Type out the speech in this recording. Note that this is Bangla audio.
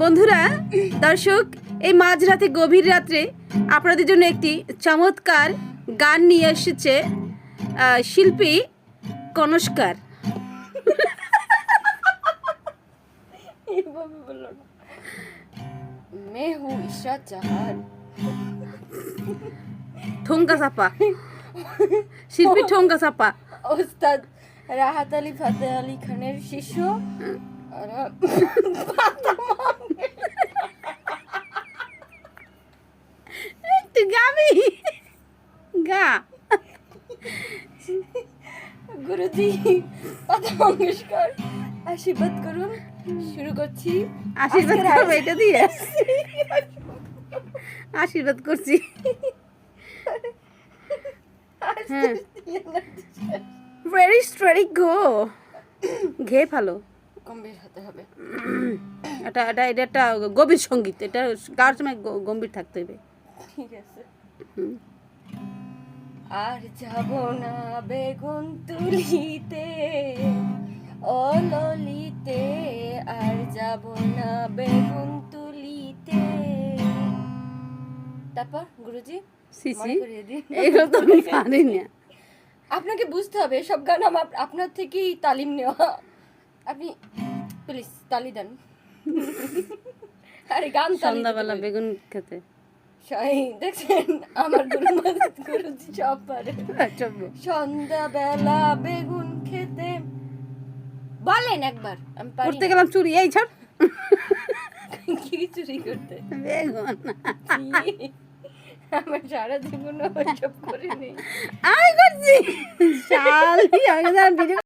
বন্ধুরা দর্শক এই মাঝরাতে গভীর রাত্রে আপনাদের জন্য একটি চমৎকার গান নিয়ে এসেছে শিল্পী কনস্কার। এইভাবে মে হু ঈশা চাহার ঠোঙ্গা চাপা। শিল্পী ঠোঙ্গা চাপা। ওস্তাদ রাহাত আলী ফাতে আলী খানের শিষ্য আর তুই গাবি গা গুরুজি পাতা মঙ্গেশকর আশীর্বাদ করুন শুরু করছি। আশীর্বাদ করব এটা দিয়ে? আশীর্বাদ। করছি। ভেরি স্ট্রেরি গো ঘে ভালো। গম্ভীর হতে হবে। এটা এটা এটা একটা গভীর সংগীত। এটা গাওয়ার সময় গম্ভীর থাকতে হবে। ঠিক আছে। হুম। আর যাব না বেগুন তুলিতে ও ললিতে আর যাব না বেগুন তুলিতে। তারপর গুরুজি সি দিন। এগুলো তো আমি পারি না আপনাকে বুঝতে হবে সব গান আমার আপনার থেকেই তালিম নেওয়া। আপনি প্লিজ তালি দেন। আরে গান সন্ধ্যাবেলা বেগুন খেতে। সাই দেখছেন আমার গুরু মাদত গুরুজি সব পারে। আচ্ছা, সন্ধ্যাবেলা বেগুন খেতে। বলেন একবার আমি করতে গেলাম চুরি এই ছাড়। কি চুরি করতে? বেগুন। আমার সারা জীবন ওইসব করিনি। আমি করছি। শাল